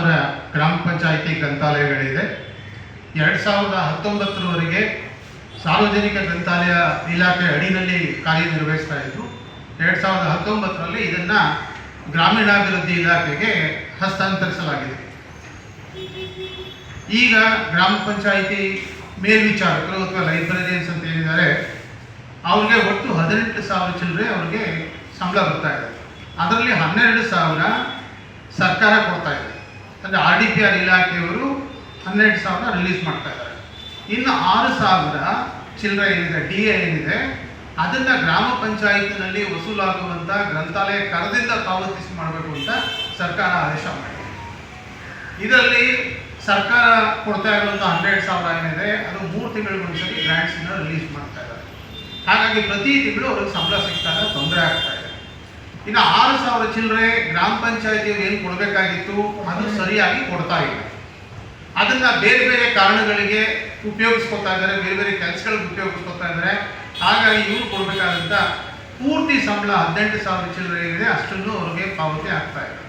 ಸಾವಿರ ಗ್ರಾಮ ಪಂಚಾಯಿತಿ ಗ್ರಂಥಾಲಯಗಳಿದೆ. ಎರಡು ಸಾವಿರದ ಹತ್ತೊಂಬತ್ತರವರೆಗೆ ಸಾರ್ವಜನಿಕ ಗ್ರಂಥಾಲಯ ಇಲಾಖೆ ಅಡಿನಲ್ಲಿ ಕಾರ್ಯನಿರ್ವಹಿಸ್ತಾ ಇದ್ದರು ಎರಡು ಸಾವಿರದ ಹತ್ತೊಂಬತ್ತರಲ್ಲಿ ಇದನ್ನು ಗ್ರಾಮೀಣಾಭಿವೃದ್ಧಿ ಇಲಾಖೆಗೆ ಹಸ್ತಾಂತರಿಸಲಾಗಿದೆ. ಈಗ ಗ್ರಾಮ ಪಂಚಾಯಿತಿ ಮೇಲ್ವಿಚಾರಕರು ಅಥವಾ ಲೈಬ್ರರಿಯನ್ಸ್ ಅಂತ ಏನಿದ್ದಾರೆ, ಅವ್ರಿಗೆ ಒಟ್ಟು ಹದಿನೆಂಟು ಸಾವಿರ ಚಿಲ್ಲರೆ ಅವ್ರಿಗೆ ಸಂಬಳ ಬರ್ತಾ ಇದೆ. ಅದರಲ್ಲಿ ಹನ್ನೆರಡು ಸಾವಿರ ಸರ್ಕಾರ ಕೊಡ್ತಾ ಇದೆ. ಅಂದರೆ ಆರ್ ಡಿ ಪಿ ಆರ್ ಇಲಾಖೆಯವರು ಹನ್ನೆರಡು ಸಾವಿರ ರಿಲೀಸ್ ಮಾಡ್ತಾ ಇದ್ದಾರೆ. ಇನ್ನು ಆರು ಸಾವಿರ ಚಿಲ್ಲರೆ ಏನಿದೆ, ಡಿ ಎ ಏನಿದೆ, ಅದನ್ನು ಗ್ರಾಮ ಪಂಚಾಯತ್ನಲ್ಲಿ ವಸೂಲಾಗುವಂಥ ಗ್ರಂಥಾಲಯ ಕರದಿಂದ ಪಾವತಿಸಿ ಮಾಡಬೇಕು ಅಂತ ಸರ್ಕಾರ ಆದೇಶ ಮಾಡಿದೆ. ಇದರಲ್ಲಿ ಸರ್ಕಾರ ಕೊಡ್ತಾ ಇರುವಂಥ ಹನ್ನೆರಡು ಸಾವಿರ ಏನಿದೆ, ಅದು ಮೂರು ತಿಂಗಳಿಗೊಂದ್ಸರಿ ಗ್ರ್ಯಾಂಟ್ಸನ್ನ ರಿಲೀಸ್ ಮಾಡ್ತಾ ಇದ್ದಾರೆ. ಹಾಗಾಗಿ ಪ್ರತಿ ತಿಂಗಳು ಅವ್ರಿಗೆ ಸಂಬಳ ಸಿಗ್ತಾ ತೊಂದರೆ ಆಗ್ತಾ ಇದೆ. ಇನ್ನು ಆರು ಸಾವಿರ ಚಿಲ್ಲರೆ ಗ್ರಾಮ ಪಂಚಾಯತಿಯವರು ಏನು ಕೊಡಬೇಕಾಗಿತ್ತು, ಅದು ಸರಿಯಾಗಿ ಕೊಡ್ತಾ ಇಲ್ಲ. ಅದನ್ನ ಬೇರೆ ಬೇರೆ ಕಾರಣಗಳಿಗೆ ಉಪಯೋಗಿಸ್ಕೊತಾ ಇದ್ದಾರೆ, ಬೇರೆ ಬೇರೆ ಕೆಲಸಗಳಿಗೆ ಉಪಯೋಗಿಸ್ಕೊತಾ ಇದ್ದಾರೆ. ಹಾಗಾಗಿ ಇವ್ರು ಕೊಡಬೇಕಾದಂಥ ಪೂರ್ತಿ ಸಂಬಳ ಹದಿನೆಂಟು ಸಾವಿರ ಚಿಲ್ಲರೆ ಏನಿದೆ, ಅಷ್ಟನ್ನು ಅವ್ರಿಗೆ ಪಾವತಿ ಆಗ್ತಾ ಇದೆ.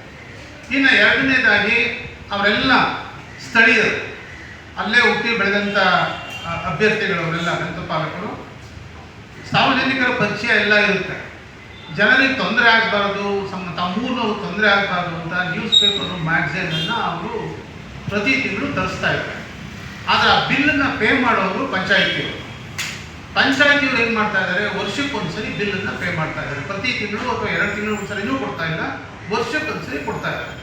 ಇನ್ನು ಎರಡನೇದಾಗಿ ಅವರೆಲ್ಲ ಸ್ಥಳೀಯರು, ಅಲ್ಲೇ ಹುಟ್ಟಿ ಬೆಳೆದಂಥ ಅಭ್ಯರ್ಥಿಗಳು ಅವರೆಲ್ಲ ಗ್ರಂಥಪಾಲಕರು ಸಾರ್ವಜನಿಕರ ಪರಿಚಯ ಎಲ್ಲ ಇರುತ್ತೆ. ಜನರಿಗೆ ತೊಂದರೆ ಆಗಬಾರ್ದು, ಸಮ ತಮ್ಮೂರಿನವ್ರು ತೊಂದರೆ ಆಗಬಾರ್ದು ಅಂತ ನ್ಯೂಸ್ ಪೇಪರು ಮ್ಯಾಗ್ಝಿನನ್ನು ಅವರು ಪ್ರತಿ ತಿಂಗಳು ತರಿಸ್ತಾ ಇದ್ದಾರೆ. ಆದರೆ ಆ ಬಿಲ್ಲನ್ನು ಪೇ ಮಾಡೋರು ಪಂಚಾಯಿತಿಯವರು. ಪಂಚಾಯಿತಿಯವ್ರು ಏನು ಮಾಡ್ತಾ ಇದ್ದಾರೆ? ವರ್ಷಕ್ಕೊಂದ್ಸರಿ ಬಿಲ್ಲನ್ನು ಪೇ ಮಾಡ್ತಾ ಇದ್ದಾರೆ. ಪ್ರತಿ ತಿಂಗಳು ಅಥವಾ ಎರಡು ತಿಂಗಳು ಒಂದ್ಸರಿನೂ ಕೊಡ್ತಾ ಇಲ್ಲ, ವರ್ಷಕ್ಕೊಂದ್ಸರಿ ಕೊಡ್ತಾ ಇದ್ದಾರೆ.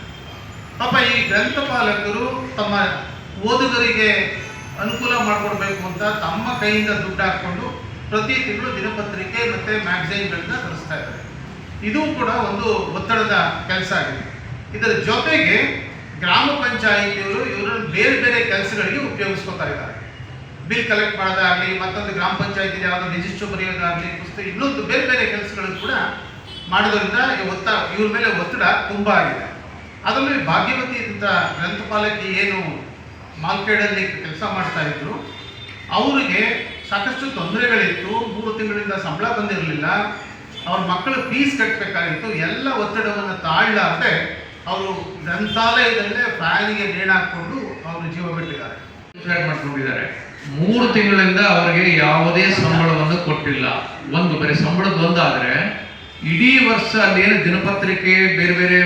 ಪಾಪ ಈ ಗ್ರಂಥಪಾಲಕರು ತಮ್ಮ ಓದುಗರಿಗೆ ಅನುಕೂಲ ಮಾಡಿಕೊಡ್ಬೇಕು ಅಂತ ತಮ್ಮ ಕೈಯಿಂದ ದುಡ್ಡು ಹಾಕ್ಕೊಂಡು ಪ್ರತಿ ತಿಂಗಳು ದಿನಪತ್ರಿಕೆ ಮತ್ತು ಮ್ಯಾಗಝೈನ್ಗಳನ್ನ ತರಿಸ್ತಾ ಇದ್ದಾರೆ. ಇದು ಕೂಡ ಒಂದು ಒತ್ತಡದ ಕೆಲಸ ಆಗಿದೆ. ಇದರ ಜೊತೆಗೆ ಗ್ರಾಮ ಪಂಚಾಯಿತಿಯವರು ಇವರನ್ನು ಬೇರೆ ಬೇರೆ ಕೆಲಸಗಳಿಗೆ ಉಪಯೋಗಿಸ್ಕೊತಾ ಇದ್ದಾರೆ. ಬಿಲ್ ಕಲೆಕ್ಟ್ ಮಾಡೋದಾಗಲಿ, ಮತ್ತೊಂದು ಗ್ರಾಮ ಪಂಚಾಯತಿ ಯಾವುದೋ ರಿಜಿಸ್ಟರ್ ಬರೆಯೋದಾಗಲಿ, ಪುಸ್ತಕ ಇನ್ನೊಂದು ಬೇರೆ ಬೇರೆ ಕೆಲಸಗಳು ಕೂಡ ಮಾಡೋದ್ರಿಂದ ಒತ್ತ, ಇವ್ರ ಮೇಲೆ ಒತ್ತಡ ತುಂಬ ಆಗಿದೆ. ಅದರಲ್ಲಿ ಭಾಗ್ಯವತಿ ಅಂತ ಗ್ರಂಥಪಾಲಕಿ ಏನು ಮಾಲ್ಪೇಡಲ್ಲಿ ಕೆಲಸ ಮಾಡ್ತಾ ಇದ್ರು. ಅವರಿಗೆ ಸಾಕಷ್ಟು ತೊಂದರೆಗಳಿತ್ತು. ಮೂರು ತಿಂಗಳಿಂದ ಸಂಬಳ ಬಂದಿರಲಿಲ್ಲ. ಮಕ್ಕಳ ಫೀಸ್ ಕಟ್ಟಬೇಕಾಗಿತ್ತು ಎಲ್ಲ ಒತ್ತಡವನ್ನು ತಾಳಲಾರದೆ ಅವರು ಗ್ರಂಥಾಲಯದಲ್ಲೇ ಫ್ಯಾನಿಗೆ ನೇಣ ಹಾಕ್ಕೊಂಡು ಅವರು ಜೀವ ಬಿಟ್ಟಿದ್ದಾರೆ. ಮಾಡ್ಕೊಂಡಿದ್ದಾರೆ. ಮೂರು ತಿಂಗಳಿಂದ ಅವರಿಗೆ ಯಾವುದೇ ಸಂಬಳವನ್ನು ಕೊಟ್ಟಿಲ್ಲ. ಒಂದು, ಬರೀ ಸಂಬಳದ ಒಂದಾದ್ರೆ ಇಡೀ ವರ್ಷ ಅಲ್ಲೇನು ದಿನಪತ್ರಿಕೆ, ಬೇರೆ ಬೇರೆ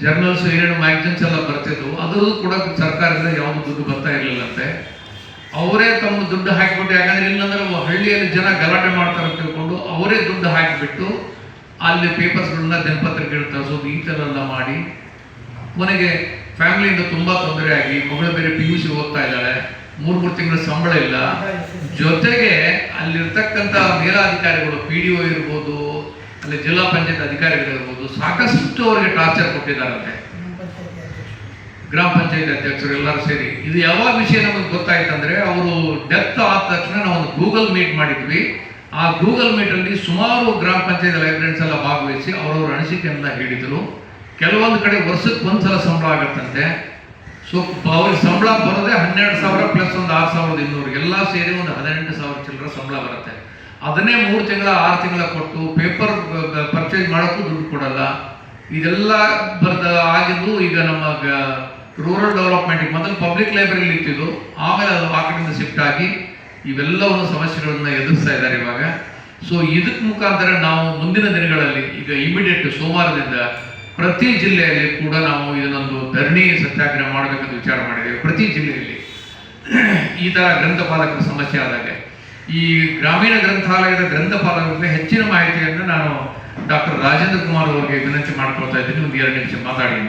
ಜರ್ನಲ್ಸ್ ಏನೇನು ಮ್ಯಾಗಝಿನ್ಸ್ ಎಲ್ಲ ಬರ್ತಿದ್ವು. ಅದು ಕೂಡ ಸರ್ಕಾರದಿಂದ ಯಾವುದು ದುಡ್ಡು ಬರ್ತಾ ಇರಲಿಲ್ಲಂತೆ. ಅವರೇ ತಮ್ಮ ದುಡ್ಡು ಹಾಕಿಬಿಟ್ಟು ಯಾಕಂದ್ರೆ ಇಲ್ಲಂದ್ರೆ ಹಳ್ಳಿಯಲ್ಲಿ ಜನ ಗಲಾಟೆ ಮಾಡ್ತಾರೆ ಅವರೇ ದುಡ್ಡು ಹಾಕಿಬಿಟ್ಟು ಅಲ್ಲಿ ಪೇಪರ್ಸ್ಗಳನ್ನ ದಿನಪತ್ರಿಕೆಗಳು ತರಿಸೋದು ಈ ಥರ ಎಲ್ಲ ಮಾಡಿ ಕೊನೆಗೆ ಫ್ಯಾಮಿಲಿಯಿಂದ ತುಂಬ ತೊಂದರೆ ಆಗಿ ಮಗಳು ಬೇರೆ ಪಿ ಯು ಸಿ ಓದ್ತಾ ಇದ್ದಾಳೆ. ಮೂರು ಮೂರು ತಿಂಗಳ ಸಂಬಳ ಇಲ್ಲ. ಜೊತೆಗೆ ಅಲ್ಲಿರ್ತಕ್ಕಂಥ ಮೇಲಾಧಿಕಾರಿಗಳು, ಪಿ ಡಿ ಒ ಇರ್ಬೋದು, ಅಲ್ಲಿ ಜಿಲ್ಲಾ ಪಂಚಾಯತ್ ಅಧಿಕಾರಿಗಳು ಇರ್ಬೋದು ಸಾಕಷ್ಟು ಅವರಿಗೆ ಟಾರ್ಚರ್ ಕೊಟ್ಟಿದ್ದಾರಂತೆ. ಗ್ರಾಮ ಪಂಚಾಯತ್ ಅಧ್ಯಕ್ಷರು ಎಲ್ಲರೂ ಸೇರಿ. ಇದು ಯಾವಾಗ ವಿಷಯ ನಮಗೆ ಗೊತ್ತಾಯ್ತಂದ್ರೆ, ಅವರು ಡೆತ್ ಆದ ತಕ್ಷಣ ನಾವು ಗೂಗಲ್ ಮೀಟ್ ಮಾಡಿದ್ವಿ. ಆ ಗೂಗಲ್ ಮೀಟಲ್ಲಿ ಸುಮಾರು ಗ್ರಾಮ ಪಂಚಾಯತ್ ಲೈಬ್ರರೀಸ್ ಎಲ್ಲ ಭಾಗವಹಿಸಿ ಅವರವ್ರ ಅನಿಸಿಕೆಯನ್ನು ಹೇಳಿದರು. ಕೆಲವೊಂದು ಕಡೆ ವರ್ಷಕ್ಕೆ ಒಂದ್ಸಲ ಸಂಬಳ ಆಗತ್ತಂತೆ. ಸೊ ಅವ್ರಿಗೆ ಸಂಬಳ ಬರೋದೇ ಹನ್ನೆರಡು ಸಾವಿರ ಪ್ಲಸ್ ಒಂದು ಆರು ಸಾವಿರದ ಇನ್ನೂರು. ಎಲ್ಲ ಸೇರಿ ಒಂದು ಹದಿನೆಂಟು ಸಾವಿರ ಚಿಲ್ಲರೆ ಸಂಬಳ ಬರುತ್ತೆ. ಅದನ್ನೇ ಮೂರು ತಿಂಗಳ, ಆರು ತಿಂಗಳ ಕೊಟ್ಟು ಪೇಪರ್ ಪರ್ಚೇಸ್ ಮಾಡೋಕ್ಕೂ ದುಡ್ಡು ಕೊಡಲ್ಲ. ಇದೆಲ್ಲ ಬರ್ದ ಆಗಿದ್ದು ಈಗ ನಮ್ಮ ರೂರಲ್ ಡೆವಲಪ್ಮೆಂಟಿಗೆ ಮೊದಲು ಪಬ್ಲಿಕ್ ಲೈಬ್ರರಿಲಿ ಇತ್ತಿದ್ದು ಆಮೇಲೆ ಅದು ಆ ಶಿಫ್ಟ್ ಆಗಿ ಇವೆಲ್ಲವನ್ನು ಸಮಸ್ಯೆಗಳನ್ನು ಎದುರಿಸ್ತಾ ಇದ್ದಾರೆ ಇವಾಗ. ಸೊ ಇದಕ್ಕೆ ಮುಖಾಂತರ ನಾವು ಮುಂದಿನ ದಿನಗಳಲ್ಲಿ, ಈಗ ಇಮಿಡಿಯೇಟ್ ಸೋಮವಾರದಿಂದ ಪ್ರತಿ ಜಿಲ್ಲೆಯಲ್ಲಿ ಕೂಡ ನಾವು ಇದನ್ನೊಂದು ಧರಣಿ ಸತ್ಯಾಗ್ರಹ ಮಾಡಬೇಕಂತ ವಿಚಾರ ಮಾಡಿದ್ದೇವೆ. ಪ್ರತಿ ಜಿಲ್ಲೆಯಲ್ಲಿ. ಈ ತರ ಗ್ರಂಥಪಾಲಕರ ಸಮಸ್ಯೆ ಆದಾಗ, ಈ ಗ್ರಾಮೀಣ ಗ್ರಂಥಾಲಯದ ಗ್ರಂಥಪಾಲಕರಿಗೆ ಹೆಚ್ಚಿನ ಮಾಹಿತಿಯನ್ನು ನಾನು ಡಾಕ್ಟರ್ ರಾಜೇಂದ್ರ ಕುಮಾರ್ ಅವರಿಗೆ ವಿನಂತಿ ಮಾಡ್ಕೊಳ್ತಾ ಇದ್ದೀನಿ. ಒಂದು ಎರಡು ನಿಮಿಷ ಮಾತಾಡಿ